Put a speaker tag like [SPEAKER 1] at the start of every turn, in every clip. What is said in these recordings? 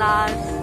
[SPEAKER 1] elas.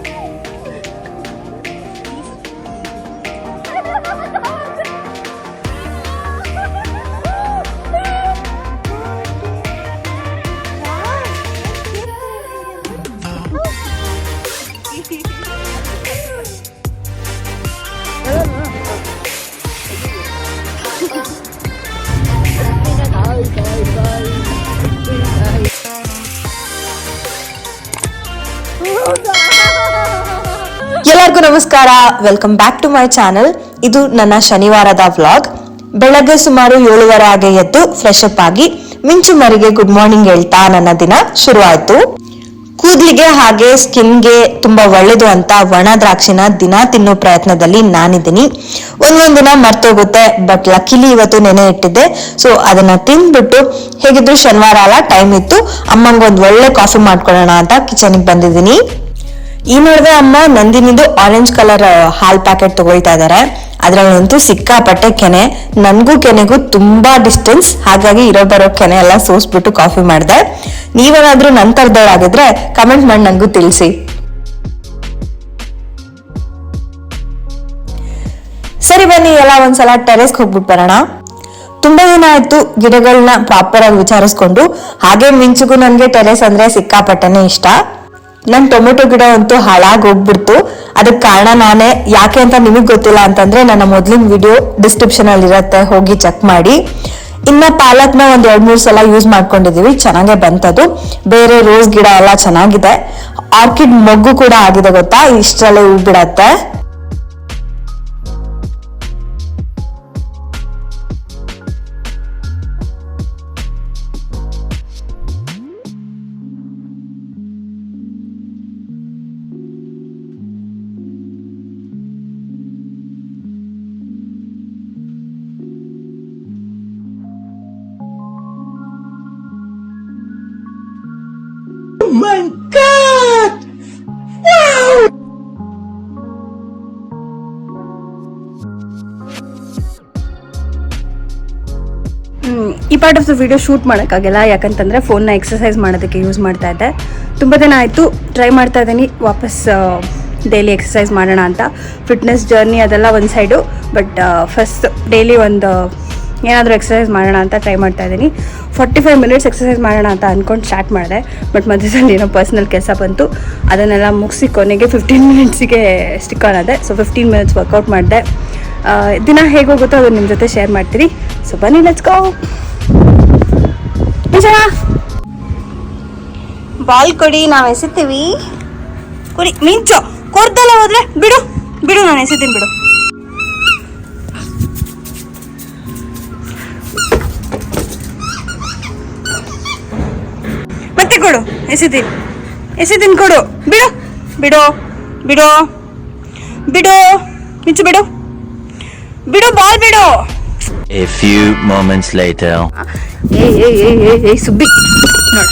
[SPEAKER 2] ಎಲ್ಲರಿಗೂ ನಮಸ್ಕಾರ. Welcome back to my channel ಇದು ನನ್ನ ಶನಿವಾರದ ವ್ಲಾಗ್ ಬೆಳಗ್ಗೆ ಸುಮಾರು ಏಳುವರೆ ಆಗಿ ಎದ್ದು ಫ್ರೆಶ್ ಅಪ್ ಆಗಿ ಮಿಂಚು ಮರಿಗೆ ಗುಡ್ ಮಾರ್ನಿಂಗ್ ಹೇಳ್ತಾ ನನ್ನ ದಿನ ಶುರು ಆಯ್ತು ಕೂದಲಿಗೆ ಹಾಗೆ ಸ್ಕಿನ್ಗೆ ತುಂಬಾ ಒಳ್ಳೇದು ಅಂತ ಒಣ ದ್ರಾಕ್ಷಿನ ದಿನ ತಿನ್ನೋ ಪ್ರಯತ್ನದಲ್ಲಿ ನಾನಿದ್ದೀನಿ. ಒಂದೊಂದ್ ದಿನ ಮರ್ತೋಗುತ್ತೆ ಬಟ್ ಲಕ್ಕಿಲಿ ಇವತ್ತು ನೆನೆ ಇಟ್ಟಿದ್ದೆ. ಸೊ ಅದನ್ನ ತಿಂದ್ಬಿಟ್ಟು ಹೇಗಿದ್ರು ಶನಿವಾರ ಅಲ್ಲ ಟೈಮ್ ಇತ್ತು. ಅಮ್ಮಂಗೊಂದು ಒಳ್ಳೆ ಕಾಫಿ ಮಾಡ್ಕೊಳ್ಳೋಣ ಅಂತ ಕಿಚನ್ಗೆ ಬಂದಿದ್ದೀನಿ. ಈ ನಡುವೆ ಅಮ್ಮ ನಂದಿನಿದು ಆರೆಂಜ್ ಕಲರ್ ಹಾಲ್ ಪ್ಯಾಕೆಟ್ ತಗೊಳ್ತಾ ಇದ್ದಾರೆ ಅದ್ರಲ್ಲಂತೂ ಸಿಕ್ಕಾಪಟ್ಟೆ ಕೆನೆ. ನನಗೂ ಕೆನೆಗೂ ತುಂಬಾ ಡಿಸ್ಟೆನ್ಸ್ ಹಾಗಾಗಿ ಇರೋ ಬರೋ ಕೆನೆ ಎಲ್ಲ ಸೋಸ್ಬಿಟ್ಟು ಕಾಫಿ ಮಾಡಿದೆ. ನೀವೇನಾದ್ರೂ ನನ್ ತರದವರಾಗಿದ್ರೆ ಕಮೆಂಟ್ ಮಾಡಿ ನನಗೂ ತಿಳಿಸಿ. ಸರಿ ಬನ್ನಿ, ಎಲ್ಲ ಒಂದ್ಸಲ ಟೆರೆಸ್ಗೆ ಹೋಗ್ಬಿಟ್ಟು ಬರೋಣ. ತುಂಬಾ ದಿನ ಆಯ್ತು ಗಿಡಗಳನ್ನ ಪ್ರಾಪರ್ ಆಗಿ ವಿಚಾರಿಸ್ಕೊಂಡು. ಹಾಗೆ ಮಿಂಚಿಗೂ ನನಗೆ ಟೆರೆಸ್ ಅಂದ್ರೆ ಸಿಕ್ಕಾಪಟ್ಟೆನೆ ಇಷ್ಟ. ನನ್ ಟೊಮೆಟೊ ಗಿಡ ಅಂತೂ ಹಾಳಾಗಿ ಹೋಗ್ಬಿಡ್ತು. ಅದಕ್ಕೆ ಕಾರಣ ನಾನೇ, ಯಾಕೆ ಅಂತ ನಿಮಗೆ ಗೊತ್ತಿಲ್ಲ ಅಂತಂದ್ರೆ ನನ್ನ ಮೊದ್ಲಿನ ವಿಡಿಯೋ ಡಿಸ್ಕ್ರಿಪ್ಷನ್ ಅಲ್ಲಿ ಇರತ್ತೆ, ಹೋಗಿ ಚೆಕ್ ಮಾಡಿ. ಇನ್ನ ಪಾಲಕ್ನ ಒಂದ್ ಎರಡ್ ಮೂರು ಸಲ ಯೂಸ್ ಮಾಡ್ಕೊಂಡಿದೀವಿ, ಚೆನ್ನಾಗೆ ಬಂತದು. ಬೇರೆ ರೋಸ್ ಗಿಡ ಎಲ್ಲ ಚೆನ್ನಾಗಿದೆ. ಆರ್ಕಿಡ್ ಮೊಗ್ಗು ಕೂಡ ಆಗಿದೆ ಗೊತ್ತಾ, ಇಷ್ಟರಲ್ಲೇ ಹೂ ಬಿಡತ್ತೆ
[SPEAKER 3] ಈ part of the video shoot ಮಾಡೋಕ್ಕಾಗಲ್ಲ. ಯಾಕಂತಂದರೆ ಫೋನ್ನ ಎಕ್ಸಸೈಸ್ ಮಾಡೋದಕ್ಕೆ ಯೂಸ್ ಮಾಡ್ತಾ ಇದ್ದೆ. ತುಂಬ ದಿನ ಆಯಿತು ಟ್ರೈ ಮಾಡ್ತಾ ಇದ್ದೀನಿ. ವಾಪಸ್ ಡೈಲಿ ಎಕ್ಸಸೈಸ್ ಮಾಡೋಣ ಅಂತ. ಫಿಟ್ನೆಸ್ ಜರ್ನಿ ಅದೆಲ್ಲ ಒಂದು ಸೈಡು ಬಟ್ ಫಸ್ಟ್ ಡೈಲಿ ಒಂದು, ಏನಾದರೂ ಎಕ್ಸಸೈಸ್ ಮಾಡೋಣ ಅಂತ ಟ್ರೈ ಮಾಡ್ತಾ ಇದ್ದೀನಿ. ಫಾರ್ಟಿ ಫೈವ್ ಮಿನಿಟ್ಸ್ ಎಕ್ಸಸೈಸ್ ಮಾಡೋಣ ಅಂತ ಅಂದ್ಕೊಂಡು ಸ್ಟಾರ್ಟ್ ಮಾಡಿದೆ. ಬಟ್ ಮಧ್ಯದಲ್ಲಿ ಏನೋ ಪರ್ಸ್ನಲ್ ಕೆಲಸ ಬಂತು. ಅದನ್ನೆಲ್ಲ ಮುಗಿಸಿ ಕೊನೆಗೆ ಫಿಫ್ಟೀನ್ ಮಿನಿಟ್ಸಿಗೆ ಸ್ಟಿಕ್ ಆಗಿದೆ ಸೊ ಫಿಫ್ಟೀನ್ ಮಿನಿಟ್ಸ್ ವರ್ಕೌಟ್ ಮಾಡಿದೆ. ದಿನ ಹೇಗೋಗುತ್ತೋ ಹೋಗುತ್ತೋ ಅದು ನಿಮ್ಮ ಜೊತೆ ಶೇರ್ ಮಾಡ್ತೀರಿ. ಸೊ ಬನ್ನಿ ಲೆಟ್ಸ್ ಗೋ ಬಾಲ್ ಕೊಡಿ ನಾವು ಎಸಿತೀವಿ. ಕುರಿ ಮಿಂಚು ಕೊರ್ದಲ್ಲ ಹೋದ್ರೆ ಬಿಡು ಬಿಡು ನಾನು ಎಸಿತೀನಿ ಬಿಡು. ಮತ್ತೆ ಕೊಡು ಎಸಿತೀನಿ. ಎಸಿತೀನಿ ಕೊಡು. ಬಿಡು ಬಿಡು ಬಿಡು ಬಿಡು ಮಿಂಚು ಬಿಡು. ಬಿಡು ಬಾಲ್ ಬಿಡು.
[SPEAKER 4] A few moments later.
[SPEAKER 3] ಏಯ್ ಏಯ್ ಏಯ್ ಏಯ್ ಏಯ್ ಸುಬ್ಬಿ. ನೋಡ್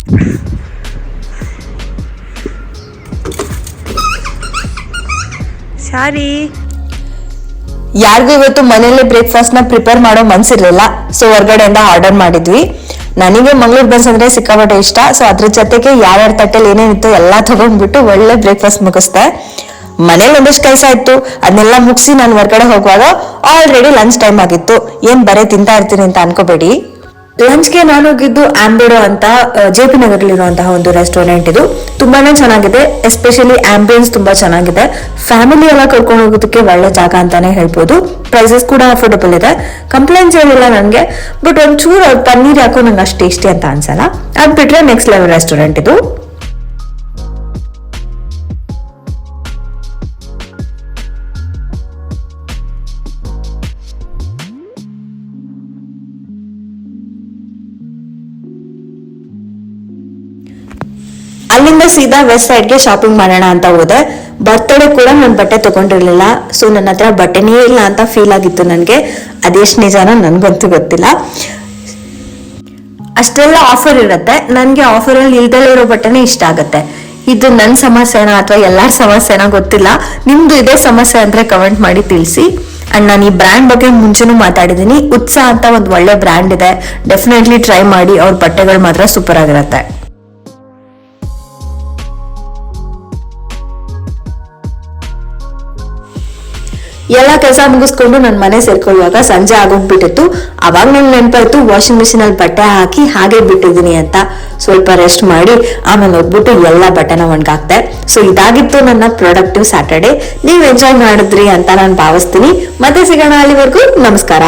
[SPEAKER 3] ಸಾರಿ.
[SPEAKER 2] ಯಾರಿಗೂ ಇವತ್ತು ಮನೇಲಿ ಬ್ರೇಕ್ಫಾಸ್ಟ್ನ ಪ್ರಿಪೇರ್ ಮಾಡೋ ಮನ್ಸಿರ್ಲಿಲ್ಲ. ಸೊ ಹೊರ್ಗಡೆಯಿಂದ ಆರ್ಡರ್ ಮಾಡಿದ್ವಿ. ನನಗೆ ಮಂಗಳೂರು ಬನ್ಸ್ ಅಂದ್ರೆ ಸಿಕ್ಕಾಪಟ್ಟೆ ಇಷ್ಟ. ಸೊ ಅದ್ರ ಜೊತೆಗೆ ಯಾರ್ಯಾರ ತಟ್ಟೆಲಿ ಏನೇನಿತ್ತು ಎಲ್ಲಾ ತಗೊಂಡ್ಬಿಟ್ಟು ಒಳ್ಳೆ ಬ್ರೇಕ್ಫಾಸ್ಟ್ ಮುಗಿಸ್ದೆ. ಮನೇಲಿ ಒಂದಷ್ಟು ಕೆಲಸ ಇತ್ತು. ಅದನ್ನೆಲ್ಲ ಮುಗಿಸಿ ನಾನು ಹೊರ್ಗಡೆ ಹೋಗುವಾಗ ಆಲ್ರೆಡಿ ಲಂಚ್ ಟೈಮ್ ಆಗಿತ್ತು. ಏನ್ ಬರೀ ತಿಂತಾ ಇರ್ತೀನಿ ಅಂತ ಅನ್ಕೋಬೇಡಿ. ಲಂಚ್ಗೆ ನಾನು ಹೋಗಿದ್ದು ಆಂಬೆಡೋ ಅಂತ ಜೆ ಪಿ ನಗರಲ್ಲಿರುವಂತಹ ಒಂದು ರೆಸ್ಟೋರೆಂಟ್ ಇದು. ತುಂಬಾನೇ ಚೆನ್ನಾಗಿದೆ ಎಸ್ಪೆಷಲಿ ಆಂಬಿಯನ್ಸ್ ತುಂಬಾ ಚೆನ್ನಾಗಿದೆ. ಫ್ಯಾಮಿಲಿ ಎಲ್ಲ ಕರ್ಕೊಂಡು ಹೋಗೋದಕ್ಕೆ ಒಳ್ಳೆ ಜಾಗ ಅಂತಾನೆ ಹೇಳ್ಬೋದು. ಪ್ರೈಸಸ್ ಕೂಡ ಅಫೋರ್ಡಬಲ್ ಇದೆ. ಕಂಪ್ಲೇಂಟ್ಸ್ ಏನಿಲ್ಲ ನನಗೆ ಬಟ್ ಒಂಚೂರು ಪನ್ನೀರ್ ಯಾಕೋ ನಂಗೆ ಅಷ್ಟು ಟೇಸ್ಟಿ ಅಂತ ಅನ್ಸಲ್ಲ. ಅದ್ ಬಿಟ್ರೆ ನೆಕ್ಸ್ಟ್ ಲೆವೆಲ್ ರೆಸ್ಟೋರೆಂಟ್ ಇದು. ಅಲ್ಲಿಂದ ಸೀದಾ ವೆಸ್ಟ್ ಸೈಡ್ಗೆ ಶಾಪಿಂಗ್ ಮಾಡೋಣ ಅಂತ ಹೋದೆ. ಬರ್ತಡೇ ಕೂಡ ನಾನು ಬಟ್ಟೆ ತಗೊಂಡಿರ್ಲಿಲ್ಲ. ಸೊ ನನ್ನ ಹತ್ರ ಬಟ್ಟೆನೇ ಇಲ್ಲ ಅಂತ ಫೀಲ್ ಆಗಿತ್ತು ನನಗೆ. ಅದೆಷ್ಟು ನಿಜಾನ ನನ್ಗಂತೂ ಗೊತ್ತಿಲ್ಲ. ಅಷ್ಟೆಲ್ಲ ಆಫರ್ ಇರುತ್ತೆ. ನನಗೆ ಆಫರಲ್ಲಿ ಇಲ್ದಲೇ ಇರೋ ಬಟ್ಟೆನೇ ಇಷ್ಟ ಆಗುತ್ತೆ. ಇದು ನನ್ನ ಸಮಸ್ಯೆನಾ ಅಥವಾ ಎಲ್ಲರ ಸಮಸ್ಯೆನಾ ಗೊತ್ತಿಲ್ಲ. ನಿಮ್ದು ಇದೇ ಸಮಸ್ಯೆ ಅಂದ್ರೆ ಕಮೆಂಟ್ ಮಾಡಿ ತಿಳಿಸಿ. ಅಂಡ್ ನಾನು ಈ ಬ್ರ್ಯಾಂಡ್ ಬಗ್ಗೆ ಮುಂಚೆನೂ ಮಾತಾಡಿದ್ದೀನಿ ಉತ್ಸಾಹ ಅಂತ ಒಂದು ಒಳ್ಳೆ ಬ್ರ್ಯಾಂಡ್ ಇದೆ. ಡೆಫಿನೆಟ್ಲಿ ಟ್ರೈ ಮಾಡಿ. ಅವ್ರ ಬಟ್ಟೆಗಳು ಮಾತ್ರ ಸೂಪರ್ ಆಗಿರುತ್ತೆ. ಎಲ್ಲ ಕೆಲಸ ಮುಗಿಸ್ಕೊಂಡು ನನ್ನ ಮನೆ ಸೇರ್ಕೊಳ್ಳುವಾಗ ಸಂಜೆ ಆಗೋಗ್ಬಿಟ್ಟಿತ್ತು. ಅವಾಗ ನಂಗೆ ನೆನಪಾಯ್ತು ವಾಷಿಂಗ್ ಮಿಷಿನ್ ಅಲ್ಲಿ ಬಟ್ಟೆ ಹಾಕಿ ಹಾಗೆ ಬಿಟ್ಟಿದ್ದೀನಿ ಅಂತ. ಸ್ವಲ್ಪ ರೆಸ್ಟ್ ಮಾಡಿ, ಆಮೇಲೆ ಹೋಗ್ಬಿಟ್ಟು ಎಲ್ಲ ಬಟ್ಟೆನ ಒಣಗಾಕ್ತೆ ಸೊ ಇದಾಗಿತ್ತು ನನ್ನ ಪ್ರೊಡಕ್ಟಿವ್ ಸ್ಯಾಟರ್ಡೆ ನೀವು ಎಂಜಾಯ್ ಮಾಡಿದ್ರಿ ಅಂತ ನಾನು ಭಾವಿಸ್ತೀನಿ. ಮತ್ತೆ ಸಿಗೋಣ ಅಲ್ಲಿವರೆಗೂ. ನಮಸ್ಕಾರ.